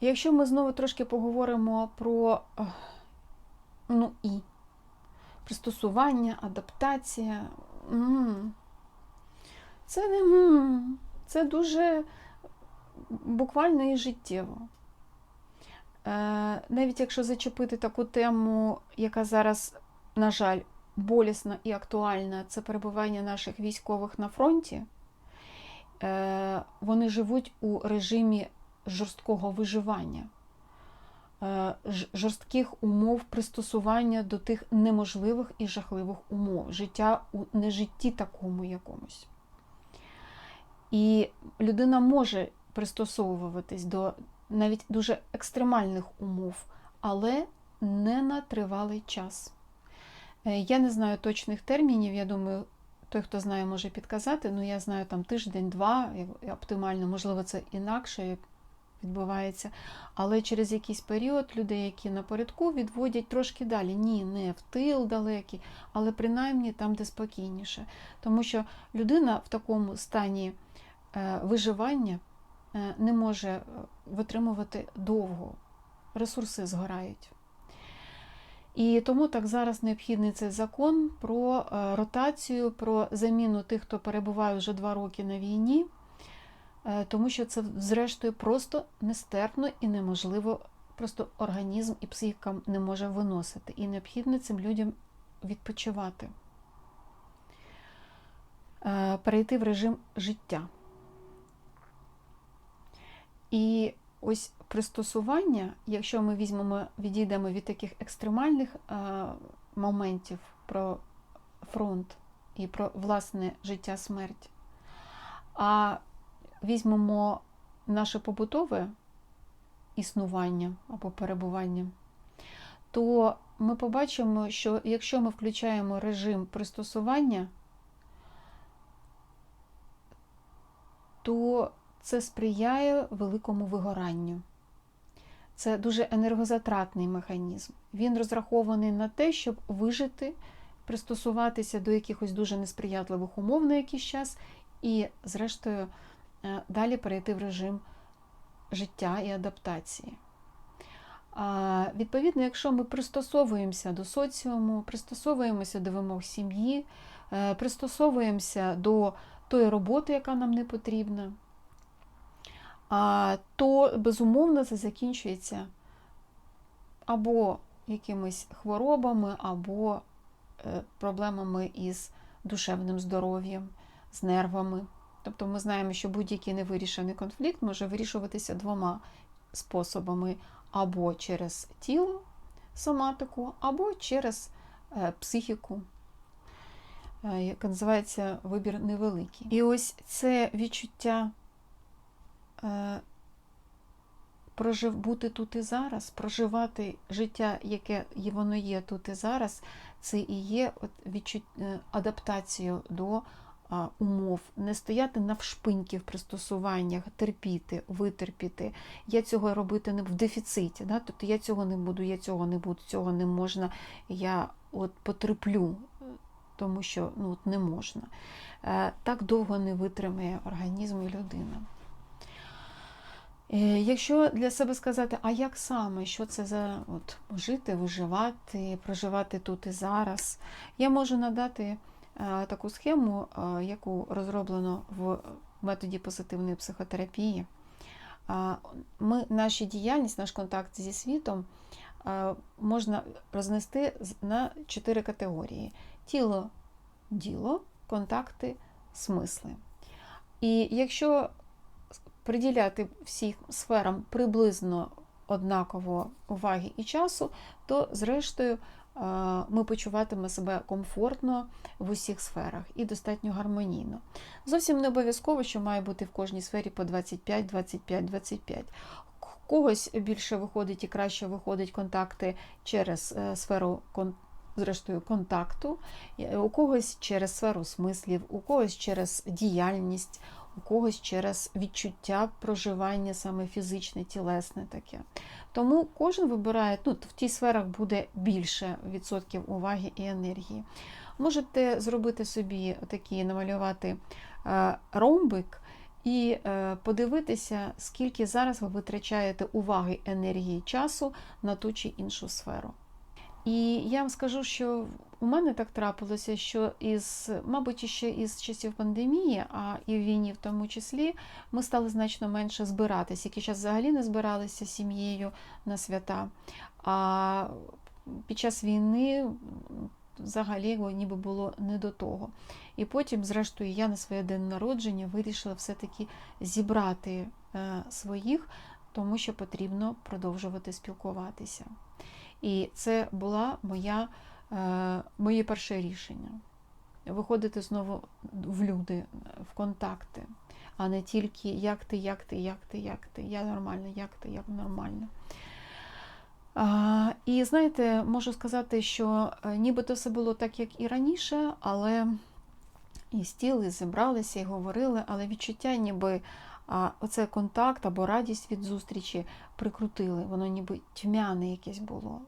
Якщо ми знову трошки поговоримо про е, ну, і пристосування, адаптація, це не це дуже буквально і життєво. Е, Навіть якщо зачепити таку тему, яка зараз, на жаль, болісна і актуальна, це перебування наших військових на фронті, е, вони живуть у режимі жорсткого виживання, е, жорстких умов пристосування до тих неможливих і жахливих умов, життя у нежитті такому якомусь. І людина може пристосовуватись до навіть дуже екстремальних умов, але не на тривалий час. Е, Я не знаю точних термінів, я думаю, той, хто знає, може підказати. Ну, я знаю там тиждень-два, оптимально, можливо, це інакше відбувається. Але через якийсь період люди, які напередку, відводять трошки далі. Ні, не в тил далекий, але принаймні там, де спокійніше. Тому що людина в такому стані е, виживання е, не може е, витримувати довго, ресурси згорають. І тому так зараз необхідний цей закон про ротацію, про заміну тих, хто перебуває вже два роки на війні, тому що це, зрештою, просто нестерпно і неможливо, просто організм і психіка не може виносити. І необхідно цим людям відпочивати, Е, перейти в режим життя. І ось пристосування, якщо ми візьмемо, відійдемо від таких екстремальних е, моментів про фронт і про власне життя смерть, а візьмемо наше побутове існування або перебування, то ми побачимо, що якщо ми включаємо режим пристосування, то це сприяє великому вигоранню. Це дуже енергозатратний механізм. Він розрахований на те, щоб вижити, пристосуватися до якихось дуже несприятливих умов на якийсь час, і, зрештою, далі перейти в режим життя і адаптації. Відповідно, якщо ми пристосовуємося до соціуму, пристосовуємося до вимог сім'ї, е, пристосовуємося до тої роботи, яка нам не потрібна, то безумовно це закінчується або якимись хворобами, або е, проблемами із душевним здоров'ям, з нервами. Тобто ми знаємо, що будь-який невирішений конфлікт може вирішуватися двома способами: або через тіло, соматику, або через е, психіку, е, яка називається вибір невеликий. І ось це відчуття е, прожив, бути тут і зараз, проживати життя, яке воно є тут і зараз, це і є от відчут, е, адаптацією до умов, не стояти навшпиньки в пристосуваннях, терпіти, витерпіти. Я цього робити не в дефіциті. Да? Тобто я цього не буду, я цього не буду, цього не можна, я от потерплю, е, тому що ну, от не можна. Е, Так довго не витримає організм і людина. Е, Якщо для себе сказати, а як саме, що це за от, жити, виживати, проживати тут і зараз, я можу надати таку схему, е, яку розроблено в методі позитивної психотерапії. Е, Ми, нашу діяльність, наш контакт зі світом е, можна рознести на чотири категорії: тіло, діло, контакти, смисли. І якщо приділяти всім сферам приблизно однаково уваги і часу, то зрештою е, ми почуватимемо себе комфортно в усіх сферах і достатньо гармонійно. Зовсім не обов'язково, що має бути в кожній сфері по 25, 25, 25. К- Когось більше виходить і краще виходить контакти через е, сферу зрештою контакту, е, у когось через сферу смислів, у когось через діяльність, у когось через відчуття проживання саме фізичне, тілесне таке. Тому кожен вибирає, ну, в тій сферах буде більше відсотків уваги і енергії. Можете зробити собі такий, намалювати е, ромбик і е, подивитися, скільки зараз ви витрачаєте уваги, енергії, часу на ту чи іншу сферу. І я вам скажу, що у мене так трапилося, що із, мабуть, ще із часів пандемії, а і в війні в тому числі, ми стали значно менше збиратися. Який час взагалі не збиралися сім'єю на свята. А під час війни взагалі ніби було не до того. І потім, зрештою, я на своє день народження вирішила все-таки зібрати е, своїх, тому що потрібно продовжувати спілкуватися. І це була моя, е, моє перше рішення. Виходити знову в люди, в контакти, а не тільки як ти, як ти, як ти, як ти, я нормально, як ти, як нормально. А, І знаєте, можу сказати, що е, нібито все було так, як і раніше, але і стіл, і зібралися, і говорили, але відчуття, ніби а, оце контакт або радість від зустрічі прикрутили. Воно ніби тьмяне якесь було,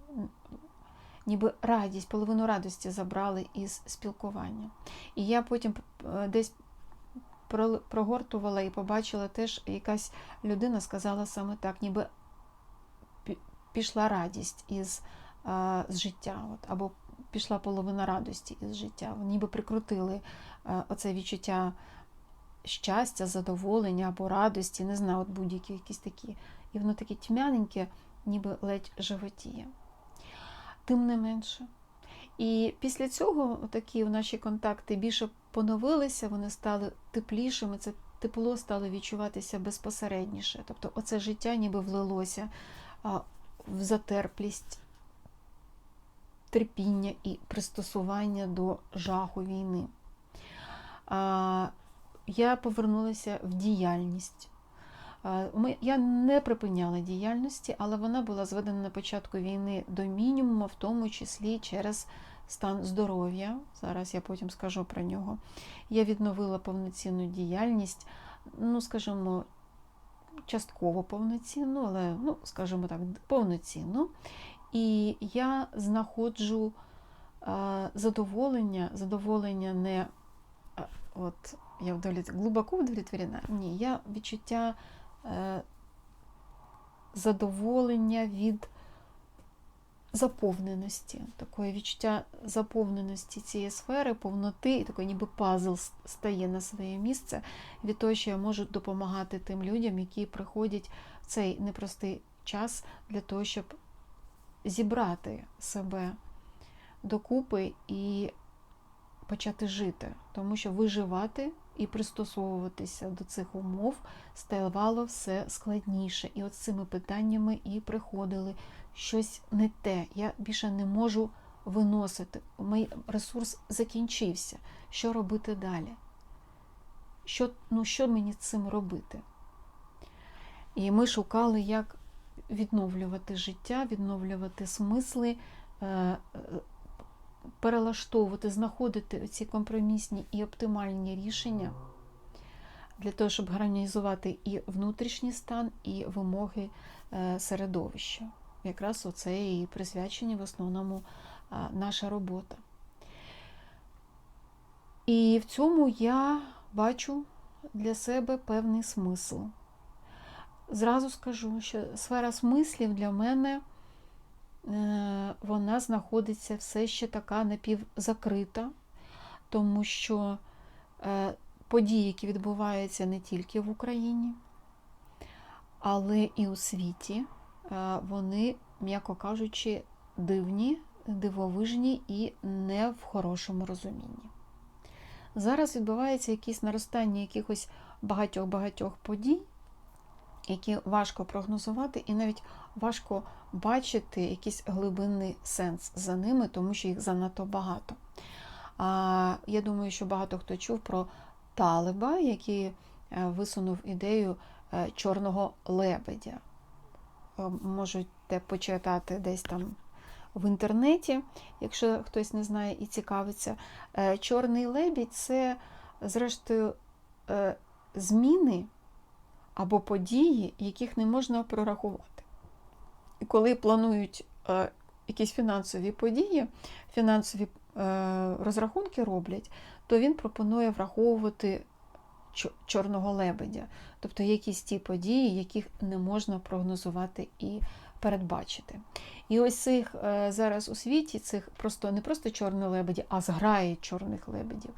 ніби радість, половину радості забрали із спілкування. І я потім е, десь прогортувала і побачила теж, якась людина сказала саме так, ніби пішла радість із з життя, от, або пішла половина радості із життя. Ніби прикрутили оце відчуття щастя, задоволення або радості, не знаю, от будь-які якісь такі. І воно таке тьмяненьке, ніби ледь животіє. Тим не менше. І після цього такі наші контакти більше поновилися, вони стали теплішими, це тепло стало відчуватися безпосередніше. Тобто, оце життя ніби влилося в затерплість, терпіння і пристосування до жаху війни. Я повернулася в діяльність. Я не припиняла діяльності, але вона була зведена на початку війни до мінімуму, в тому числі через стан здоров'я. Зараз я потім скажу про нього. Я відновила повноцінну діяльність, ну, скажімо, частково повноцінну, але, ну, скажімо так, повноцінну. І я знаходжу задоволення, задоволення не от я вдовлі... глибоко удовлетворена, ні, я відчуття е, задоволення від заповненості, такої відчуття заповненості цієї сфери, повноти, і такий ніби пазл стає на своє місце від того, що я можу допомагати тим людям, які приходять в цей непростий час для того, щоб зібрати себе докупи і почати жити, тому що виживати і пристосовуватися до цих умов ставало все складніше. І от з цими питаннями і приходили щось не те. Я більше не можу виносити. Мій ресурс закінчився. Що робити далі? Що, ну, Що мені з цим робити? І ми шукали, як відновлювати життя, відновлювати смисли, е, перелаштовувати, знаходити ці компромісні і оптимальні рішення для того, щоб гармонізувати і внутрішній стан, і вимоги е, середовища. Якраз оце і присвячені в основному наша робота. І в цьому я бачу для себе певний смисл. Зразу скажу, що сфера смислів для мене вона знаходиться все ще така напівзакрита, тому що е, події, які відбуваються не тільки в Україні, але і у світі, е, вони, м'яко кажучи, дивні, дивовижні і не в хорошому розумінні. Зараз відбувається якесь наростання якихось багатьох-багатьох подій, які важко прогнозувати, і навіть важко бачити якийсь глибинний сенс за ними, тому що їх занадто багато. А Я думаю, що багато хто чув про Талиба, який е, висунув ідею е, чорного лебедя. Е, можете почитати десь там в інтернеті, якщо хтось не знає і цікавиться. Чорний лебідь це, зрештою, зміни або події, яких не можна прорахувати. І коли планують е, якісь фінансові події, фінансові е, розрахунки роблять, то він пропонує враховувати чорного лебедя, тобто якісь ті події, яких не можна прогнозувати і передбачити. І ось цих е, зараз у світі цих просто не просто чорні лебеді, а зграї чорних лебедів.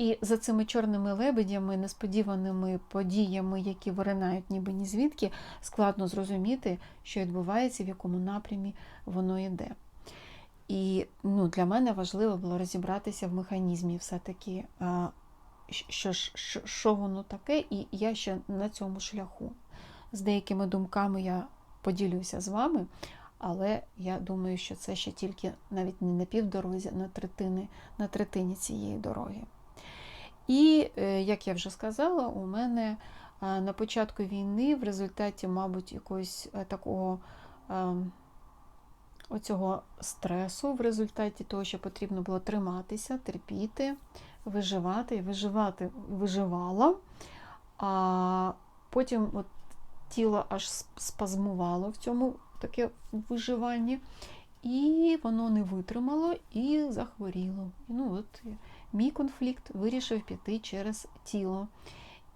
І за цими чорними лебедями, несподіваними подіями, які виринають ніби ні звідки, складно зрозуміти, що відбувається, в якому напрямі воно йде. І ну, для мене важливо було розібратися в механізмі все-таки, що, що, що воно таке, і я ще на цьому шляху. З деякими думками я поділюся з вами, але я думаю, що це ще тільки навіть не на півдорозі, на третини, на третині цієї дороги. І, е, як я вже сказала, у мене е, на початку війни в результаті, мабуть, якогось е, такого оцього стресу, в результаті того, що потрібно було триматися, терпіти, виживати, і виживати виживала. А потім от тіло аж спазмувало в цьому таке виживанні, і воно не витримало і захворіло. Ну, от, мій конфлікт вирішив піти через тіло.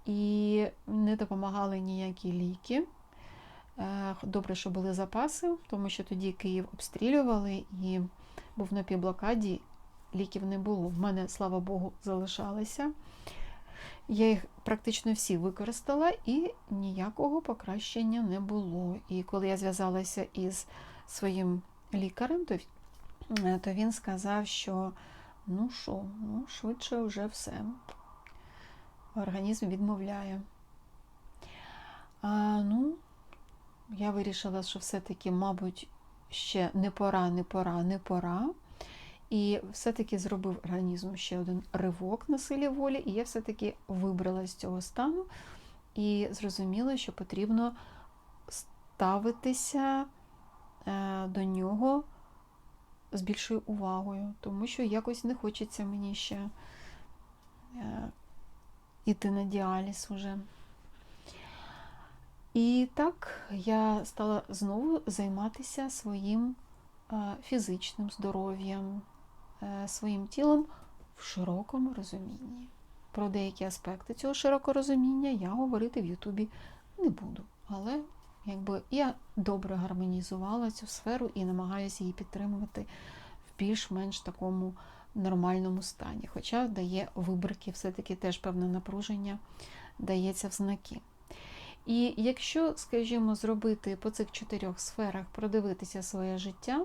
І не допомагали ніякі ліки. Е, Добре, що були запаси, тому що тоді Київ обстрілювали і був на півблокаді, ліків не було. В мене, слава Богу, залишалися. Я їх практично всі використала і ніякого покращення не було. І коли я зв'язалася із своїм лікарем, е, то він сказав, що ну що, ну, швидше вже все. Організм відмовляє. А, ну, я вирішила, що все-таки, мабуть, ще не пора, не пора, не пора. І все-таки зробив організм ще один ривок на силі волі, і я все-таки вибрала з цього стану і зрозуміла, що потрібно ставитися е, до нього з більшою увагою, тому що якось не хочеться мені ще е, іти на діаліз уже. І так я стала знову займатися своїм е, фізичним здоров'ям, е, своїм тілом в широкому розумінні. Про деякі аспекти цього широкого розуміння я говорити в Ютубі не буду. Але якби я добре гармонізувала цю сферу і намагаюся її підтримувати в більш-менш такому нормальному стані. Хоча дає вибрики, все-таки теж певне напруження дається в знаки. І якщо, скажімо, зробити по цих чотирьох сферах, продивитися своє життя,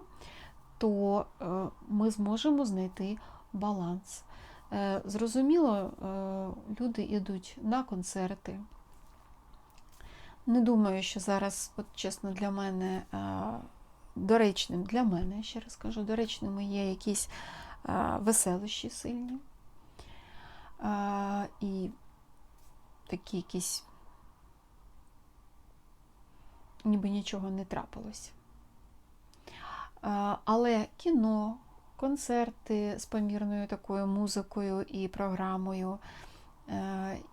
то е, ми зможемо знайти баланс. Е, Зрозуміло, е, люди йдуть на концерти. Не думаю, що зараз, от чесно, для мене доречним, для мене, ще раз кажу, доречними є якісь веселощі сильні. І такі якісь ніби нічого не трапилось. Але кіно, концерти з помірною такою музикою і програмою,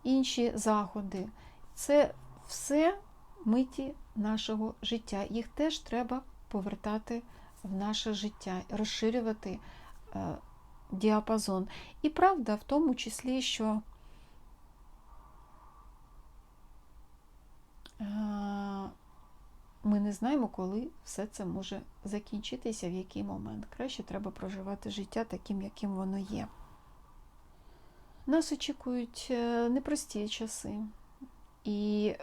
інші заходи це все миті нашого життя. Їх теж треба повертати в наше життя, розширювати е, діапазон. І правда, в тому числі, що е, ми не знаємо, коли все це може закінчитися, в який момент. Краще треба проживати життя таким, яким воно є. Нас очікують е, непрості часи. І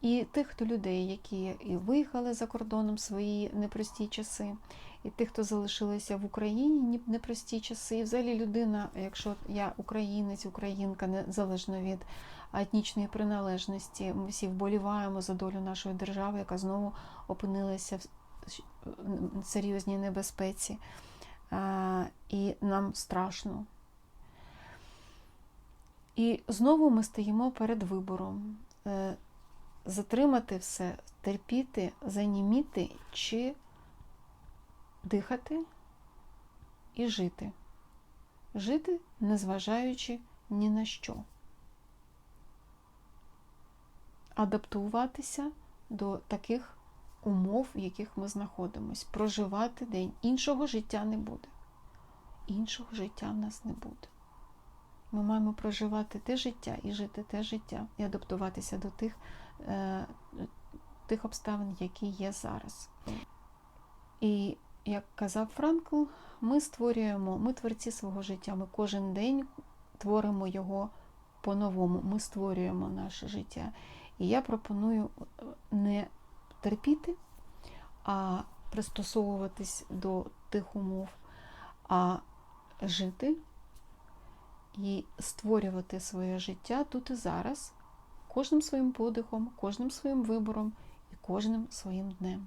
і тих, хто людей, які і виїхали за кордоном свої непрості часи, і тих, хто залишилися в Україні непрості часи. І взагалі людина, якщо я українець, українка, незалежно від етнічної приналежності, ми всі вболіваємо за долю нашої держави, яка знову опинилася в серйозній небезпеці. І нам страшно. І знову ми стоїмо перед вибором. Затримати все, терпіти, заніміти чи дихати і жити. Жити, незважаючи ні на що. Адаптуватися до таких умов, в яких ми знаходимося. Проживати день. Іншого життя не буде. Іншого життя в нас не буде. Ми маємо проживати те життя і жити те життя, і адаптуватися до тих, тих обставин, які є зараз. І як казав Франкл, ми створюємо, ми творці свого життя. Ми кожен день творимо його по-новому. Ми створюємо наше життя. І я пропоную е, не терпіти, а пристосовуватись до тих умов, а жити і створювати своє життя тут і зараз, кожним своїм подихом, кожним своїм вибором і кожним своїм днем.